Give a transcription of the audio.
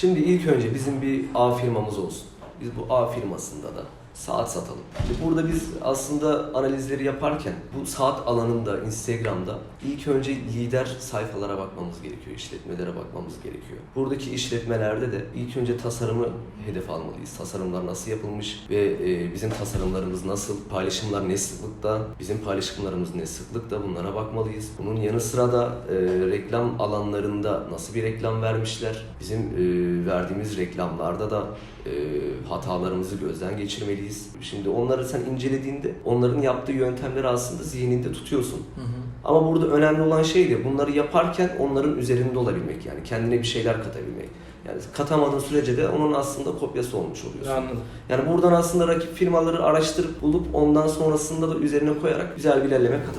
Şimdi ilk önce bizim bir A firmamız olsun. Biz bu A firmasında da saat satalım. Şimdi burada biz aslında analizleri yaparken bu saat alanında Instagram'da ilk önce lider sayfalara bakmamız gerekiyor, işletmelere bakmamız gerekiyor. Buradaki işletmelerde de ilk önce tasarımı hedef almalıyız. Tasarımlar nasıl yapılmış ve e, bizim tasarımlarımız nasıl, paylaşımlar ne sıklıkta, bizim paylaşımlarımız ne sıklıkta bunlara bakmalıyız. Bunun yanı sıra da e, reklam alanlarında nasıl bir reklam vermişler, bizim e, verdiğimiz reklamlarda da e, hatalarımızı gözden geçirmeliyiz. Şimdi onları sen incelediğinde onların yaptığı yöntemleri aslında zihninde tutuyorsun. Ama burada önemli olan şey de bunları yaparken onların üzerinde olabilmek yani kendine bir şeyler katabilmek. Yani katamadığın sürece de onun aslında kopyası olmuş oluyorsun. Anladım. Yani buradan aslında rakip firmaları araştırıp bulup ondan sonrasında da üzerine koyarak güzel bir ilerleme kat.